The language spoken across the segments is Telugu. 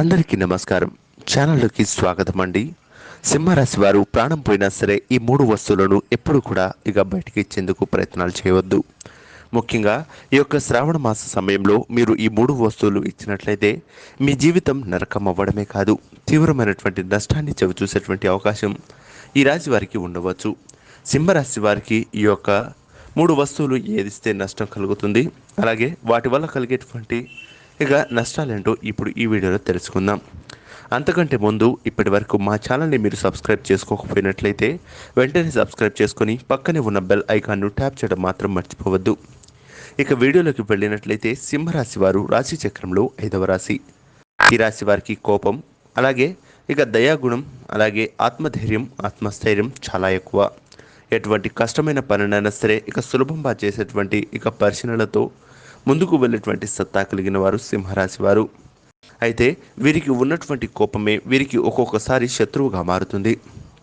అందరికీ నమస్కారం. ఛానల్లోకి స్వాగతం అండి సింహరాశి వారు ప్రాణం పోయినా సరే ఈ మూడు వస్తువులను ఎప్పుడు కూడా ఇక బయటికి ఇచ్చేందుకు ప్రయత్నాలు చేయవద్దు. ముఖ్యంగా ఈ యొక్క శ్రావణ మాస సమయంలో మీరు ఈ మూడు వస్తువులు ఇచ్చినట్లయితే మీ జీవితం నరకం అవ్వడమే కాదు తీవ్రమైనటువంటి నష్టాన్ని చవిచూసేటువంటి అవకాశం ఈ రాశి వారికి ఉండవచ్చు. సింహరాశి వారికి ఈ యొక్క మూడు వస్తువులు ఏదిస్తే నష్టం కలుగుతుంది అలాగే వాటి వల్ల కలిగేటువంటి ఇక నష్టాలేంటో ఇప్పుడు ఈ వీడియోలో తెలుసుకుందాం. అంతకంటే ముందు ఇప్పటి వరకు మా ఛానల్ని మీరు సబ్స్క్రైబ్ చేసుకోకపోయినట్లయితే వెంటనే సబ్స్క్రైబ్ చేసుకొని పక్కనే ఉన్న బెల్ ఐకాన్ను ట్యాప్ చేయడం మాత్రం మర్చిపోవద్దు. ఇక వీడియోలోకి వెళ్ళినట్లయితే సింహరాశి వారు రాశి చక్రంలో ఐదవ రాశి. ఈ రాశి వారికి కోపం అలాగే ఇక దయాగుణం అలాగే ఆత్మధైర్యం ఆత్మస్థైర్యం చాలా ఎక్కువ. ఎటువంటి కష్టమైన పనినైనా సరే ఇక సులభంగా చేసేటువంటి ఇక పరిశీలనలతో ముందుకు వెళ్ళేటువంటి సత్తా కలిగిన వారు సింహరాశి వారు. అయితే వీరికి ఉన్నటువంటి కోపమే వీరికి ఒక్కొక్కసారి శత్రువుగా మారుతుంది.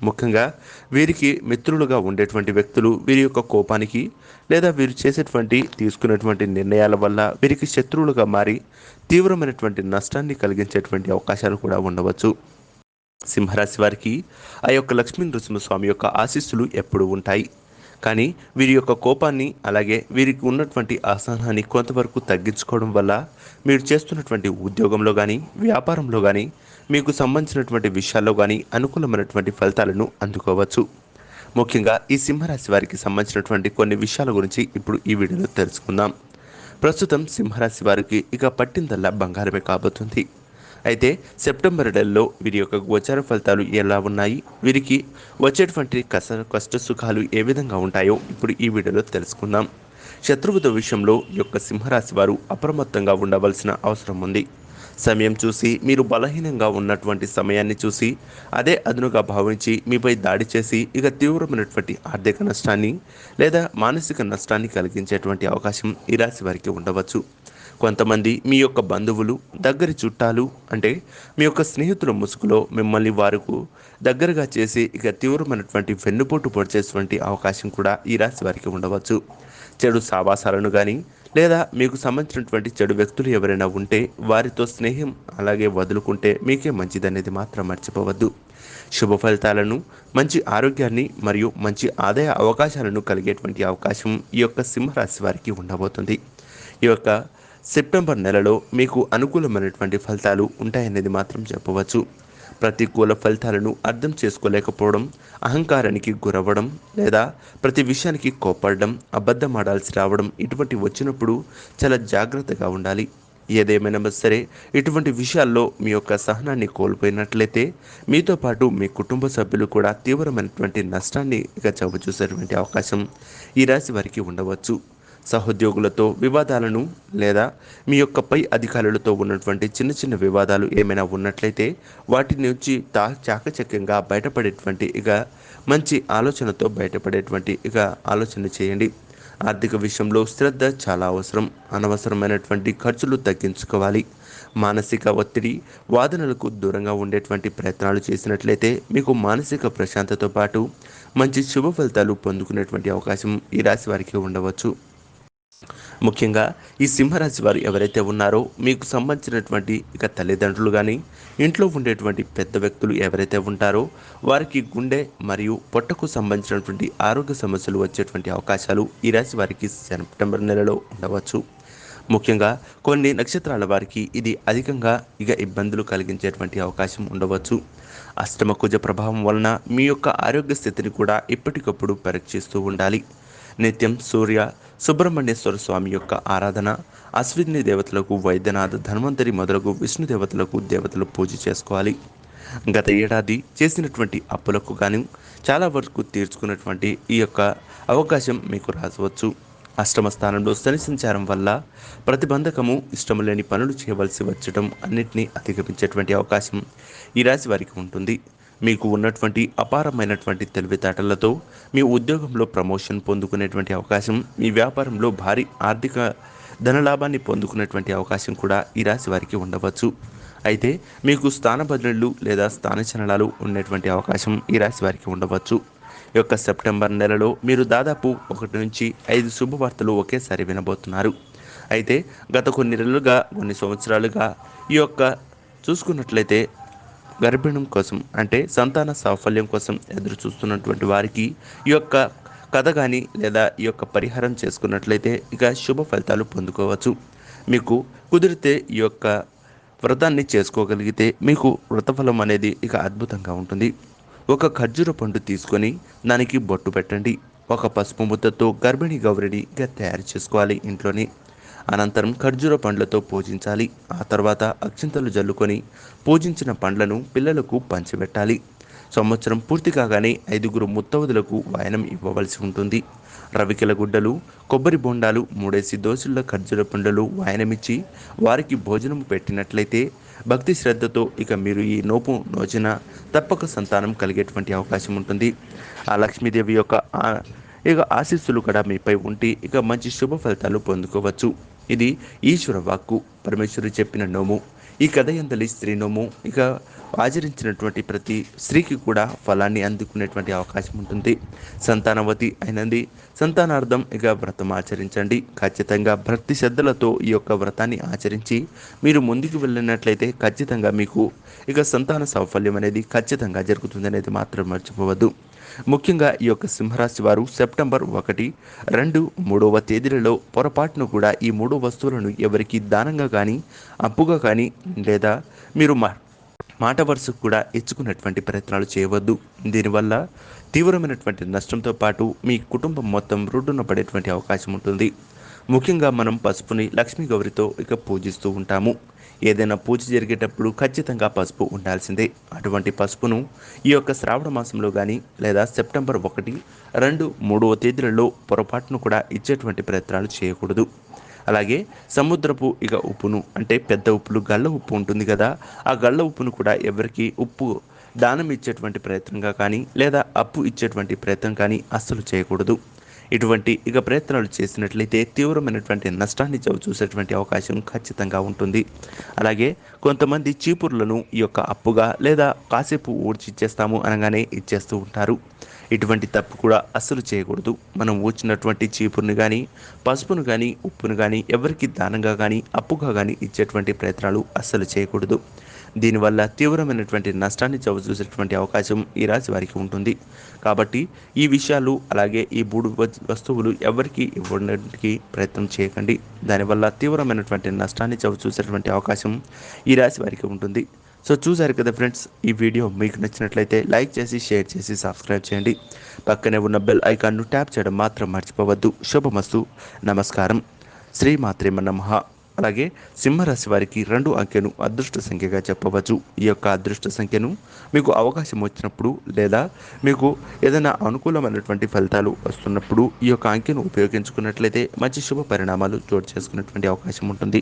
ముఖ్యంగా వీరికి మిత్రులుగా ఉండేటువంటి వ్యక్తులు వీరి యొక్క కోపానికి లేదా వీరు చేసేటువంటి తీసుకునేటువంటి నిర్ణయాల వల్ల వీరికి శత్రువులుగా మారి తీవ్రమైనటువంటి నష్టాన్ని కలిగించేటువంటి అవకాశాలు కూడా ఉండవచ్చు. సింహరాశి వారికి ఆ యొక్క లక్ష్మీ నృసింహస్వామి యొక్క ఆశీస్సులు ఎప్పుడూ ఉంటాయి. కానీ వీరి యొక్క కోపాన్ని అలాగే వీరికి ఉన్నటువంటి అసహనాన్ని కొంతవరకు తగ్గించుకోవడం వల్ల మీరు చేస్తున్నటువంటి ఉద్యోగంలో కానీ వ్యాపారంలో కానీ మీకు సంబంధించినటువంటి విషయాల్లో కానీ అనుకూలమైనటువంటి ఫలితాలను అందుకోవచ్చు. ముఖ్యంగా ఈ సింహరాశి వారికి సంబంధించినటువంటి కొన్ని విషయాల గురించి ఇప్పుడు ఈ వీడియోలో తెలుసుకుందాం. ప్రస్తుతం సింహరాశి వారికి ఇక పట్టిందల్లా బంగారమే కాబోతుంది. అయితే సెప్టెంబర్ నెలలో వీరి యొక్క గోచార ఫలితాలు ఎలా ఉన్నాయి? వీరికి వచ్చేటువంటి కష్ట కష్ట సుఖాలు ఏ విధంగా ఉంటాయో ఇప్పుడు ఈ వీడియోలో తెలుసుకుందాం. శత్రువుల విషయంలో ఈ యొక్క సింహరాశి వారు అప్రమత్తంగా ఉండవలసిన అవసరం ఉంది. సమయం చూసి మీరు బలహీనంగా ఉన్నటువంటి సమయాన్ని చూసి అదే అదునుగా భావించి మీపై దాడి చేసి ఇక తీవ్రమైనటువంటి ఆర్థిక నష్టాన్ని లేదా మానసిక నష్టాన్ని కలిగించేటువంటి అవకాశం ఈ రాశి వారికి ఉండవచ్చు. కొంతమంది మీ యొక్క బంధువులు దగ్గరి చుట్టాలు అంటే మీ యొక్క స్నేహితుల ముసుగులో మిమ్మల్ని వారికి దగ్గరగా చేసి ఇక తీవ్రమైనటువంటి వెన్నుపోటు పొడిచేటువంటి అవకాశం కూడా ఈ రాశి వారికి ఉండవచ్చు. చెడు సావాసాలను కానీ లేదా మీకు సంబంధించినటువంటి చెడు వ్యక్తులు ఎవరైనా ఉంటే వారితో స్నేహం అలాగే వదులుకుంటే మీకే మంచిదనేది మాత్రం మర్చిపోవద్దు. శుభ ఫలితాలను మంచి ఆరోగ్యాన్ని మరియు మంచి ఆదాయ అవకాశాలను కలిగేటువంటి అవకాశం ఈ యొక్క సింహరాశి వారికి ఉండబోతుంది. ఈ యొక్క సెప్టెంబర్ నెలలో మీకు అనుకూలమైనటువంటి ఫలితాలు ఉంటాయనేది మాత్రం చెప్పవచ్చు. ప్రతికూల ఫలితాలను అర్థం చేసుకోలేకపోవడం అహంకారానికి గురవ్వడం లేదా ప్రతి విషయానికి కోపడడం అబద్ధం ఆడాల్సి రావడం ఇటువంటి వచ్చినప్పుడు చాలా జాగ్రత్తగా ఉండాలి. ఏదేమైనా సరే ఇటువంటి విషయాల్లో మీ యొక్క సహనాన్ని కోల్పోయినట్లయితే మీతో పాటు మీ కుటుంబ సభ్యులు కూడా తీవ్రమైనటువంటి నష్టాన్ని ఇక చవిచూసేటువంటి అవకాశం ఈ రాశి వారికి ఉండవచ్చు. సహోద్యోగులతో వివాదాలను లేదా మీ యొక్క పై అధికారులతో ఉన్నటువంటి చిన్న చిన్న వివాదాలు ఏమైనా ఉన్నట్లయితే వాటి నుంచి తా చాకచక్యంగా బయటపడేటువంటి ఇక మంచి ఆలోచనతో బయటపడేటువంటి ఇక ఆలోచన చేయండి. ఆర్థిక విషయంలో శ్రద్ధ చాలా అవసరం. అనవసరమైనటువంటి ఖర్చులు తగ్గించుకోవాలి. మానసిక ఒత్తిడి వాదనలకు దూరంగా ఉండేటువంటి ప్రయత్నాలు చేసినట్లయితే మీకు మానసిక ప్రశాంతతో పాటు మంచి శుభ ఫలితాలు పొందుకునేటువంటి అవకాశం ఈ రాశి వారికి ఉండవచ్చు. ముఖ్యంగా ఈ సింహరాశి వారు ఎవరైతే ఉన్నారో మీకు సంబంధించినటువంటి ఇక తల్లిదండ్రులు కానీ ఇంట్లో ఉండేటువంటి పెద్ద వ్యక్తులు ఎవరైతే ఉంటారో వారికి గుండె మరియు పొట్టకు సంబంధించినటువంటి ఆరోగ్య సమస్యలు వచ్చేటువంటి అవకాశాలు ఈ రాశి వారికి సెప్టెంబర్ నెలలో ఉండవచ్చు. ముఖ్యంగా కొన్ని నక్షత్రాల వారికి ఇది అధికంగా ఇక ఇబ్బందులు కలిగించేటువంటి అవకాశం ఉండవచ్చు. అష్టమ కుజ ప్రభావం వలన మీ యొక్క ఆరోగ్య స్థితిని కూడా ఎప్పటికప్పుడు పరీక్షిస్తూ ఉండాలి. నిత్యం సూర్య సుబ్రహ్మణ్యేశ్వర స్వామి యొక్క ఆరాధన అశ్విని దేవతలకు వైద్యనాథ్ ధన్వంతరి మొదలగు విష్ణు దేవతలకు దేవతలు పూజ చేసుకోవాలి. గత ఏడాది చేసినటువంటి అప్పులకు గాను చాలా వరకు తీర్చుకున్నటువంటి ఈ యొక్క అవకాశం మీకు రాసవచ్చు అష్టమ స్థానంలో శని సంచారం వల్ల ప్రతిబంధకము ఇష్టం లేని పనులు చేయవలసి వచ్చటం అన్నింటినీ అధిగమించేటువంటి అవకాశం ఈ రాశి వారికి ఉంటుంది. మీకు ఉన్నటువంటి అపారమైనటువంటి తెలివితేటలతో మీ ఉద్యోగంలో ప్రమోషన్ పొందుకునేటువంటి అవకాశం మీ వ్యాపారంలో భారీ ఆర్థిక ధనలాభాన్ని పొందుకునేటువంటి అవకాశం కూడా ఈ రాశి వారికి ఉండవచ్చు. అయితే మీకు స్థాన బదిలీలు లేదా స్థానచలనాలు ఉండేటువంటి అవకాశం ఈ రాశి వారికి ఉండవచ్చు. ఈ యొక్క సెప్టెంబర్ నెలలో మీరు దాదాపు ఒకటి నుంచి ఐదు శుభవార్తలు ఒకేసారి వినబోతున్నారు. అయితే గత కొన్ని నెలలుగా కొన్ని సంవత్సరాలుగా ఈ యొక్క చూసుకున్నట్లయితే గర్భిణం కోసం అంటే సంతాన సాఫల్యం కోసం ఎదురు చూస్తున్నటువంటి వారికి ఈ యొక్క కథ కానీ లేదా ఈ యొక్క పరిహారం చేసుకున్నట్లయితే ఇక శుభ ఫలితాలు పొందుకోవచ్చు. మీకు కుదిరితే ఈ యొక్క వ్రతాన్ని చేసుకోగలిగితే మీకు వ్రతఫలం అనేది ఇక అద్భుతంగా ఉంటుంది. ఒక ఖర్జూర పండు తీసుకొని దానికి బొట్టు పెట్టండి. ఒక పసుపు ముద్దతో గర్భిణీ ఇక తయారు చేసుకోవాలి ఇంట్లోనే. అనంతరం ఖర్జూర పండ్లతో పూజించాలి. ఆ తర్వాత అక్షింతలు జల్లుకొని పూజించిన పండ్లను పిల్లలకు పంచిపెట్టాలి. సంవత్సరం పూర్తి కాగానే ఐదుగురు ముత్తవదులకు వాయనం ఇవ్వవలసి ఉంటుంది. రవికెల గుడ్డలు కొబ్బరి బొండాలు మూడేసి దోసుల ఖర్జూర పండ్లు వాయనమిచ్చి వారికి భోజనం పెట్టినట్లయితే భక్తి శ్రద్ధతో ఇక మీరు ఈ నోపు నోచిన తప్పక సంతానం కలిగేటువంటి అవకాశం ఉంటుంది. ఆ లక్ష్మీదేవి యొక్క ఇక ఆశీస్సులు కూడా మీపై ఉండి ఇక మంచి శుభ ఫలితాలు పొందుకోవచ్చు. ఇది ఈశ్వర వాక్కు. పరమేశ్వరుడు చెప్పిన నోము. ఈ కథ ఎందలి స్త్రీ నోము. ఇక ఆచరించినటువంటి ప్రతి స్త్రీకి కూడా ఫలాన్ని అందుకునేటువంటి అవకాశం ఉంటుంది. సంతానవతి అయినది. సంతానార్థం ఇక వ్రతం ఆచరించండి. ఖచ్చితంగా భక్తి శ్రద్ధలతో ఈ యొక్క వ్రతాన్ని ఆచరించి మీరు ముందుకు వెళ్ళినట్లయితే ఖచ్చితంగా మీకు ఇక సంతాన సౌఫల్యం అనేది ఖచ్చితంగా జరుగుతుంది అనేది మాత్రం మర్చిపోవద్దు. ముఖ్యంగా ఈ యొక్క సింహరాశి వారు సెప్టెంబర్ ఒకటి రెండు మూడవ తేదీలలో పొరపాటును కూడా ఈ మూడు వస్తువులను ఎవరికి దానంగా కానీ అప్పుగా కానీ లేదా మీరు మా మాట వరుసకు కూడా ఇచ్చుకున్నటువంటి ప్రయత్నాలు చేయవద్దు. దీనివల్ల తీవ్రమైనటువంటి నష్టంతో పాటు మీ కుటుంబం మొత్తం రోడ్డున పడేటువంటి అవకాశం ఉంటుంది. ముఖ్యంగా మనం పసుపుని లక్ష్మీ గౌరితో ఇక పూజిస్తూ ఉంటాము. ఏదైనా పూజ జరిగేటప్పుడు ఖచ్చితంగా పసుపు ఉండాల్సిందే. అటువంటి పసుపును ఈ యొక్క శ్రావణ మాసంలో కానీ లేదా సెప్టెంబర్ ఒకటి రెండు మూడవ తేదీలలో పొరపాటును కూడా ఇచ్చేటువంటి ప్రయత్నాలు చేయకూడదు. అలాగే సముద్రపు ఇక ఉప్పును అంటే పెద్ద ఉప్పులు గళ్ళ ఉప్పు ఉంటుంది కదా ఆ గళ్ళ ఉప్పును కూడా ఎవరికి ఉప్పు దానం ఇచ్చేటువంటి ప్రయత్నంగా కానీ లేదా అప్పు ఇచ్చేటువంటి ప్రయత్నం కానీ అస్సలు చేయకూడదు. ఇటువంటి ఇక ప్రయత్నాలు చేసినట్లయితే తీవ్రమైనటువంటి నష్టాన్ని చవి చూసేటువంటి అవకాశం ఖచ్చితంగా ఉంటుంది. అలాగే కొంతమంది చీపుర్లను ఈ యొక్క అప్పుగా లేదా కాసేపు ఊడ్చి ఇచ్చేస్తాము అనగానే ఇచ్చేస్తూ ఉంటారు. ఇటువంటి తప్పు కూడా అస్సలు చేయకూడదు. మనం ఊచినటువంటి చీపురుని కానీ పసుపును కానీ ఉప్పును కానీ ఎవరికి దానంగా కానీ అప్పుగా కానీ ఇచ్చేటువంటి ప్రయత్నాలు అస్సలు చేయకూడదు. దీనివల్ల తీవ్రమైనటువంటి నష్టాన్ని చవిచూసేటువంటి అవకాశం ఈ రాశి వారికి ఉంటుంది. కాబట్టి ఈ విషయాలు అలాగే ఈ మూడు వస్తువులు ఎవరికి ఇవ్వడానికి ప్రయత్నం చేయకండి. దానివల్ల తీవ్రమైనటువంటి నష్టాన్ని చవిచూసేటువంటి అవకాశం ఈ రాశి వారికి ఉంటుంది. సో చూసారు కదా ఫ్రెండ్స్ ఈ వీడియో మీకు నచ్చినట్లయితే లైక్ చేసి షేర్ చేసి సబ్స్క్రైబ్ చేయండి. పక్కనే ఉన్న బెల్ ఐకాన్ను ట్యాప్ చేయడం మాత్రం మర్చిపోవద్దు. శుభమస్తు. నమస్కారం. శ్రీమాత్రేమ నమః. అలాగే సింహరాశి వారికి రెండు అంకెను అదృష్ట సంఖ్యగా చెప్పవచ్చు. ఈ యొక్క అదృష్ట సంఖ్యను మీకు అవకాశం వచ్చినప్పుడు లేదా మీకు ఏదైనా అనుకూలమైనటువంటి ఫలితాలు వస్తున్నప్పుడు ఈ యొక్క అంకెను ఉపయోగించుకున్నట్లయితే మంచి శుభ పరిణామాలు చోటు చేసుకునేటువంటి అవకాశం ఉంటుంది.